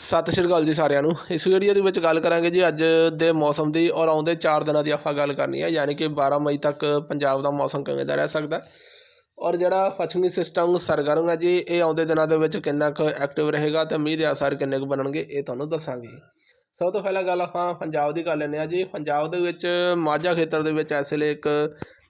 ਸਤਿ ਸ਼੍ਰੀ ਅਕਾਲ ਜੀ ਸਾਰਿਆਂ ਨੂੰ। ਇਸ ਵੀਡੀਓ ਦੇ ਵਿੱਚ ਗੱਲ ਕਰਾਂਗੇ ਜੀ ਅੱਜ ਦੇ ਮੌਸਮ ਦੀ ਔਰ ਆਉਂਦੇ 4 ਦਿਨਾਂ ਦੀ ਆਪਾਂ ਗੱਲ ਕਰਨੀ ਹੈ ਯਾਨੀ ਕਿ 12 ਮਈ ਤੱਕ ਪੰਜਾਬ ਦਾ ਮੌਸਮ ਕਿਵੇਂ ਦਾ ਰਹਿ ਸਕਦਾ। ਔਰ ਜਿਹੜਾ ਪੱਛਮੀ ਸਿਸਟਮ ਸਰਗਰਮ ਹੈ ਜੀ, ਇਹ ਆਉਂਦੇ ਦਿਨਾਂ ਦੇ ਵਿੱਚ ਕਿੰਨਾ ਕੁ ਐਕਟਿਵ ਰਹੇਗਾ ਤੇ ਮੀਂਹ ਦੇ ਆਸਾਰ ਕਿੰਨੇ ਕੁ ਬਣਨਗੇ, ਇਹ ਤੁਹਾਨੂੰ ਦੱਸਾਂਗੇ। ਸਭ ਤੋਂ ਪਹਿਲਾਂ ਗੱਲ ਆਪਾਂ ਪੰਜਾਬ ਦੀ ਕਰ ਲੈਂਦੇ ਹਾਂ ਜੀ। ਪੰਜਾਬ ਦੇ ਵਿੱਚ ਮਾਝਾ ਖੇਤਰ ਦੇ ਵਿੱਚ ਇਸ ਵੇਲੇ ਇੱਕ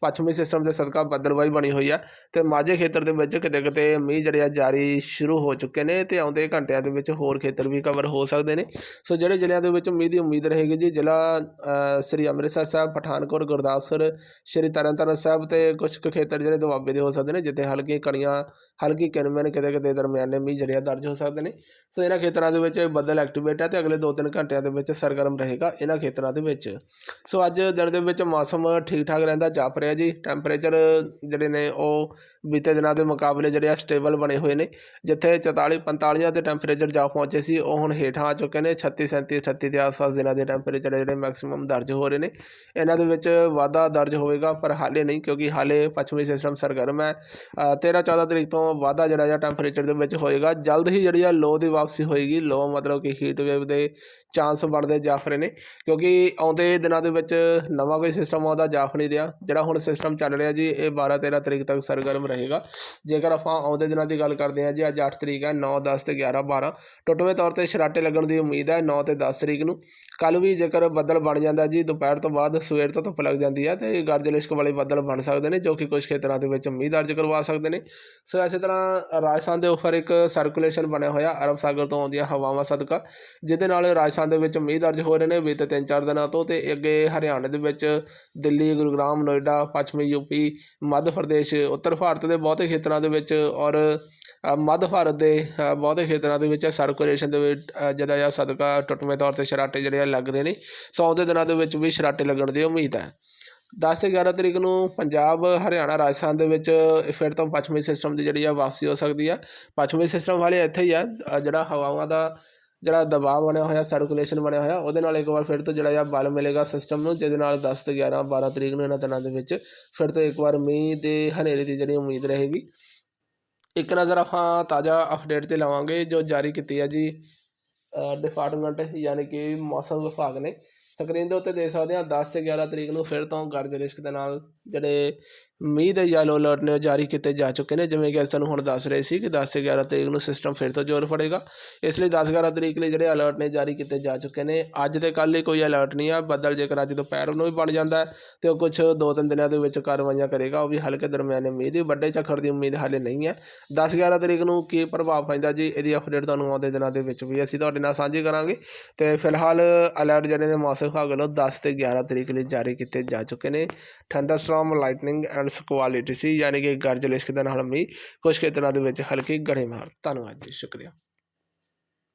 ਪੱਛਮੀ ਸਿਸਟਮ ਦੇ ਸਦਕਾ ਬੱਦਲਵਾਈ ਬਣੀ ਹੋਈ ਆ ਤੇ ਮਾਝੇ ਖੇਤਰ ਦੇ ਵਿੱਚ ਕਿਤੇ ਕਿਤੇ ਮੀਂਹ ਜਿਹੜੇ ਆ ਜਾਰੀ ਸ਼ੁਰੂ ਹੋ ਚੁੱਕੇ ਨੇ ਤੇ ਆਉਂਦੇ ਘੰਟਿਆਂ ਦੇ ਵਿੱਚ ਹੋਰ ਖੇਤਰ ਵੀ ਕਵਰ ਹੋ ਸਕਦੇ ਨੇ। ਸੋ ਜਿਹੜੇ ਜ਼ਿਲ੍ਹਿਆਂ ਦੇ ਵਿੱਚ ਮੀਂਹ ਦੀ ਉਮੀਦ ਰਹੇਗੀ ਜੀ, ਜ਼ਿਲ੍ਹਾ ਸ੍ਰੀ ਅੰਮ੍ਰਿਤਸਰ ਸਾਹਿਬ, ਪਠਾਨਕੋਟ, ਗੁਰਦਾਸਪੁਰ, ਸ੍ਰੀ ਤਰਨਤਾਰਨ ਸਾਹਿਬ ਤੇ ਕੁਝ ਕੁ ਖੇਤਰ ਜਿਹੜੇ ਦੁਆਬੇ ਦੇ ਹੋ ਸਕਦੇ ਨੇ, ਜਿੱਥੇ ਹਲਕੀ ਕਣੀਆਂ, ਹਲਕੀ ਕਿਣਮਣ ਕਿਤੇ ਕਿਤੇ ਦਰਮਿਆਨੇ ਮੀਂਹ ਜਿਹੜੇ ਆ ਦਰਜ ਹੋ ਸਕਦੇ ਨੇ। ਸੋ ਇਹਨਾਂ ਖੇਤਰਾਂ ਦੇ ਵਿੱਚ ਬੱਦਲ ਐਕਟੀਵੇਟ ਹੈ ਤੇ ਅਗਲੇ 2-3 ਘੰਟਿਆਂ ਦੇ ਵਿੱਚ ਸਰਗਰਮ ਰਹੇਗਾ ਇਹਨਾਂ ਖੇਤਰਾਂ ਦੇ ਵਿੱਚ। ਸੋ ਅੱਜ ਦਿਨ ਦੇ ਵਿੱਚ ਮੌਸਮ ਠੀਕ ਠਾਕ ਰਹਿੰਦਾ ਜਾਪ ਰਿਹਾ ਜੀ। ਟੈਂਪਰੇਚਰ ਜਿਹੜੇ ਨੇ ਉਹ ਬੀਤੇ ਦਿਨਾਂ ਦੇ ਮੁਕਾਬਲੇ ਜਿਹੜੇ ਆ ਸਟੇਬਲ ਬਣੇ ਹੋਏ ਨੇ। ਜਿੱਥੇ 44 45 ਤੇ ਟੈਂਪਰੇਚਰ ਜਾ ਪਹੁੰਚੇ ਸੀ, ਉਹ ਹੁਣ ਹੇਠਾਂ ਆ ਚੁੱਕੇ ਨੇ। 36 37 38 ਦੇ ਆਸ-ਪਾਸ ਦਿਨਾਂ ਦੇ ਟੈਂਪਰੇਚਰ ਜਿਹੜੇ ਮੈਕਸਿਮਮ ਦਰਜ ਹੋ ਰਹੇ ਨੇ। ਇਹਨਾਂ ਦੇ ਵਿੱਚ ਵਾਧਾ ਦਰਜ ਹੋਵੇਗਾ, ਪਰ ਹਾਲੇ ਨਹੀਂ, ਕਿਉਂਕਿ ਹਾਲੇ ਪੱਛਮੀ ਸਿਸਟਮ ਸਰਗਰਮ ਹੈ। 13 14 ਤਰੀਕ ਤੋਂ ਵਾਧਾ ਜਿਹੜਾ ਜਾਂ ਟੈਂਪਰੇਚਰ ਦੇ ਵਿੱਚ ਹੋਏਗਾ। ਜਲਦ ਹੀ ਜਿਹੜੀ ਆ ਲੋ ਦੀ ਵਾਪਸੀ ਹੋਏਗੀ। ਲੋ ਮਤਲਬ ਕਿ ਹੀਟ ਵੇਵ ਦੇ ਚਾਂਸ ਬਣਦੇ ਜਾਫ ਰਹੇ ਨੇ। ਕਿਉਂਕਿ ਆਉਂਦੇ ਦਿਨਾਂ ਦੇ ਵਿੱਚ ਨਵਾਂ ਕੋਈ ਸਿਸਟਮ ਆਉਂਦਾ ਜਾਫ ਨਹੀਂ ਰਿਹਾ। ਜਿਹੜਾ ਹੁਣ ਸਿਸਟਮ ਚੱਲ ਰਿਹਾ ਜੀ, ਇਹ 12 13 ਤਰੀਕ ਤੱਕ ਸਰਗਰਮ ਰਹੇਗਾ। ਜੇਕਰ ਆਪਾਂ ਆਉਂਦੇ ਦਿਨਾਂ ਦੀ ਗੱਲ ਕਰਦੇ ਹਾਂ ਜੀ, ਅੱਜ 8 ਤਰੀਕ ਹੈ 9 10 ਤੇ 11 12 ਟੁੱਟਵੇਂ ਤੌਰ ਤੇ ਸ਼ਰਾਟੇ ਲੱਗਣ ਦੀ ਉਮੀਦ ਹੈ 9 ਤੇ 10 ਤਰੀਕ ਨੂੰ। ਕੱਲ ਵੀ ਜੇਕਰ ਬੱਦਲ ਬਣ ਜਾਂਦਾ ਜੀ, ਦੁਪਹਿਰ ਤੋਂ ਬਾਅਦ ਸਵੇਰ ਤੋਂ ਧੁੱਪ ਲੱਗ ਜਾਂਦੀ ਹੈ ਤੇ ਗਰਜ ਲਿਸ਼ਕ ਵਾਲੇ ਬੱਦਲ ਬਣ ਸਕਦੇ ਨੇ, ਜੋ ਕਿ ਕੁਝ ਖੇਤਰਾਂ ਦੇ ਵਿੱਚ ਮੀਂਹ ਦਰਜ ਕਰਵਾ ਸਕਦੇ ਨੇ। ਸੋ ਇਸੇ ਤਰ੍ਹਾਂ ਰਾਜਸਥਾਨ ਦੇ ਉੱਪਰ ਇੱਕ ਸਰਕੂਲੇਸ਼ਨ ਬਣਿਆ ਹੋਇਆ, ਅਰਬ ਸਾਗਰ ਤੋਂ ਆਉਂਦੀਆਂ ਹਵਾਵਾਂ ਸਦਕਾ, ਜਿਹਦੇ ਨਾਲ ਰਾਜਸਥਾਨ ਦੇ ਵਿੱਚ ਮੀਂਹ ਦਰਜ ਹੋ ਰਹੇ ਨੇ ਬੀਤੇ ਤਿੰਨ ਚਾਰ ਦਿਨਾਂ ਤੋਂ ਤੇ ਅੱਗੇ ਹਰਿਆਣਾ ਦੇ ਵਿੱਚ ਦਿੱਲੀ, ਗੁਰੂਗ੍ਰਾਮ, ਨੋਇਡਾ, ਪੱਛਮੀ ਯੂਪੀ ਮੱਧ ਪ੍ਰਦੇਸ਼, ਉੱਤਰ ਭਾਰਤ ਦੇ ਬਹੁਤੇ ਖੇਤਰਾਂ ਦੇ ਵਿੱਚ ਔਰ ਮੱਧ ਭਾਰਤ ਦੇ ਬਹੁਤੇ ਖੇਤਰਾਂ ਦੇ ਵਿੱਚ ਸਰਕੂਲੇਸ਼ਨ ਦੇ ਵਿੱਚ ਅ, ਜਿਹਦਾ ਜਾਂ ਸਦਕਾ ਟੁੱਟਵੇਂ ਤੌਰ ਤੇ ਸ਼ਰਾਟੇ ਜਿਹੜੇ ਆ ਲੱਗ ਰਹੇ ਨੇ। ਸੋ ਆਉਂਦੇ ਦਿਨਾਂ ਦੇ ਵਿੱਚ ਵੀ ਸ਼ਰਾਟੇ ਲੱਗਣ ਦੀ ਉਮੀਦ ਹੈ। 10 ਤੇ 11 ਤਰੀਕ ਨੂੰ ਪੰਜਾਬ ਹਰਿਆਣਾ ਰਾਜਸਥਾਨ ਦੇ ਵਿੱਚ ਫਿਰ ਤੋਂ ਪੱਛਮੀ ਸਿਸਟਮ ਦੀ ਜਿਹੜੀ ਆ ਵਾਪਸੀ ਹੋ ਸਕਦੀ ਆ। ਪੱਛਮੀ ਸਿਸਟਮ ਵਾਲੇ ਇੱਥੇ ਹੀ ਆ ਜਿਹੜਾ ਹਵਾਵਾਂ ਦਾ ਜਿਹੜਾ ਦਬਾਅ ਬਣਿਆ ਹੋਇਆ ਸਰਕੂਲੇਸ਼ਨ ਬਣਿਆ ਹੋਇਆ ਉਹਦੇ ਨਾਲ ਇੱਕ ਵਾਰ ਫਿਰ ਤੋਂ ਜਿਹੜਾ ਆ ਬਲ ਮਿਲੇਗਾ ਸਿਸਟਮ ਨੂੰ ਜਿਹਦੇ ਨਾਲ 10 ਤੇ 11 12 ਤਰੀਕ ਨੂੰ ਇਹਨਾਂ ਦਿਨਾਂ ਦੇ ਵਿੱਚ ਫਿਰ ਤੋਂ ਇੱਕ ਵਾਰ ਮੀਂਹ ਤੇ ਹਨੇਰੇ ਦੀ ਜਿਹੜੀ ਉਮੀਦ ਰਹੇਗੀ। ਇੱਕ ਨਜ਼ਰ ਆਪਾਂ ਤਾਜ਼ਾ ਅਪਡੇਟ ਤੇ ਲਾਵਾਂਗੇ ਜੋ ਜਾਰੀ ਕੀਤੀ ਹੈ ਜੀ ਡਿਪਾਰਟਮੈਂਟ ਯਾਨੀ ਕਿ ਮੌਸਮ ਵਿਭਾਗ ਨੇ। ਸਕਰੀਨ ਦੇ ਉੱਤੇ ਦੇਖ ਸਕਦੇ ਹਾਂ 10 ਤੇ 11 ਤਰੀਕ ਨੂੰ ਫਿਰ ਤੋਂ ਗਰਜ ਰਿਸਕ ਦੇ ਨਾਲ ਜਿਹੜੇ ਮੀਂਹ ਦੇ ਯੈਲੋ ਅਲਰਟ ਨੇ ਉਹ ਜਾਰੀ ਕੀਤੇ ਜਾ ਚੁੱਕੇ ਨੇ, ਜਿਵੇਂ ਕਿ ਅਸੀਂ ਤੁਹਾਨੂੰ ਹੁਣ ਦੱਸ ਰਹੇ ਸੀ ਕਿ 10 ਤੇ 11 ਤਰੀਕ ਨੂੰ ਸਿਸਟਮ ਫਿਰ ਤੋਂ ਜ਼ੋਰ ਫੜੇਗਾ। ਇਸ ਲਈ 10 11 ਤਰੀਕ ਲਈ ਜਿਹੜੇ ਅਲਰਟ ਨੇ ਜਾਰੀ ਕੀਤੇ ਜਾ ਚੁੱਕੇ ਨੇ, ਅੱਜ ਤੇ ਕੱਲ੍ਹ ਲਈ ਕੋਈ ਅਲਰਟ ਨਹੀਂ ਆ, ਬੱਦਲ ਜੇਕਰ ਅੱਜ ਦੁਪਹਿਰ ਨੂੰ ਵੀ ਬਣ ਜਾਂਦਾ ਹੈ ਤੇ ਉਹ ਕੁਝ ਦੋ ਤਿੰਨ ਦਿਨਾਂ ਦੇ ਵਿੱਚ ਕਾਰਵਾਈਆਂ ਕਰੇਗਾ, ਉਹ ਵੀ ਹਲਕੇ ਦਰਮਿਆਨੇ ਮੀਂਹ ਦੀ, ਵੱਡੇ ਝੱਖੜ ਦੀ ਉਮੀਦ ਹਾਲੇ ਨਹੀਂ ਹੈ। 10 11 ਤਰੀਕ ਨੂੰ ਕੀ ਪ੍ਰਭਾਵ ਪੈਂਦਾ ਜੀ, ਇਹਦੀ ਅਪਡੇਟ ਤੁਹਾਨੂੰ ਆਉਂਦੇ ਦਿਨਾਂ ਦੇ ਵਿੱਚ ਵੀ ਅਸੀਂ ਤੁਹਾਡੇ ਨਾਲ ਸਾਂਝੀ ਕਰਾਂਗੇ। ਤੇ ਫਿਲਹਾਲ ਅਲਰਟ ਜਿਹੜੇ ਨੇ ਮੌਸਮ ਵਿਭਾਗ ਵੱਲੋਂ 10 ਤੇ 11 ਤਰੀਕ ਲਈ ਜਾਰੀ ਕੀਤੇ ਜਾ ਚੁੱਕੇ ਨੇ। ਥੰਡਰਸਟਾਰਮ ਲਾਈਟਨਿੰਗ ਐਂਡ ਸਕੁਆਲਿਟੀ ਸੀ, ਯਾਨੀ ਕਿ ਗਰਜ ਲਿਸ਼ਕ ਦੇ ਨਾਲ ਮੀਂਹ ਕੁਝ ਖੇਤਰਾਂ ਦੇ ਵਿੱਚ ਹਲਕੀ ਗੜੇਮਾਰ ਧੰਨਵਾਦ ਜੀ, ਸ਼ੁਕਰੀਆ।